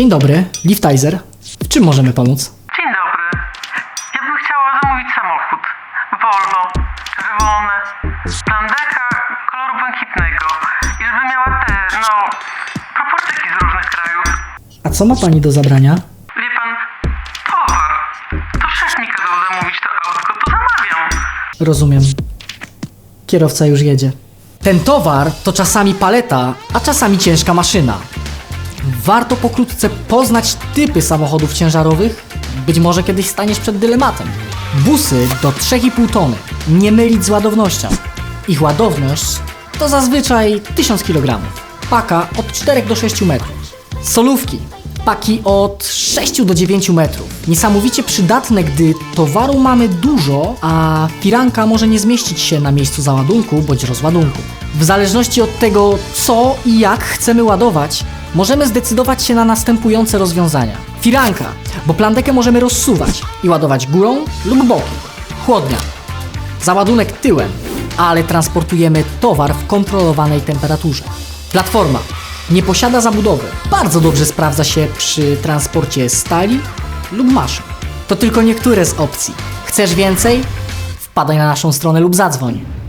Dzień dobry, Liftizer. W czym możemy pomóc? Dzień dobry. Ja bym chciała zamówić samochód. Volvo, czerwone, plandeka koloru błękitnego. I żeby miała te, no, proporcyjki z różnych krajów. A co ma pani do zabrania? Wie pan, towar. To szef mi kazał zamówić to autko, to zamawiam. Rozumiem. Kierowca już jedzie. Ten towar to czasami paleta, a czasami ciężka maszyna. Warto pokrótce poznać typy samochodów ciężarowych. Być może kiedyś staniesz przed dylematem. Busy do 3,5 tony. Nie mylić z ładownością. Ich ładowność to zazwyczaj 1000 kg. Paka od 4 do 6 metrów. Solówki. Paki od 6 do 9 metrów. Niesamowicie przydatne, gdy towaru mamy dużo, a firanka może nie zmieścić się na miejscu załadunku bądź rozładunku. W zależności od tego, co i jak chcemy ładować, możemy zdecydować się na następujące rozwiązania. Firanka, bo plandekę możemy rozsuwać i ładować górą lub bokiem. Chłodnia, załadunek tyłem, ale transportujemy towar w kontrolowanej temperaturze. Platforma nie posiada zabudowy. Bardzo dobrze sprawdza się przy transporcie stali lub maszyn. To tylko niektóre z opcji. Chcesz więcej? Wpadaj na naszą stronę lub zadzwoń.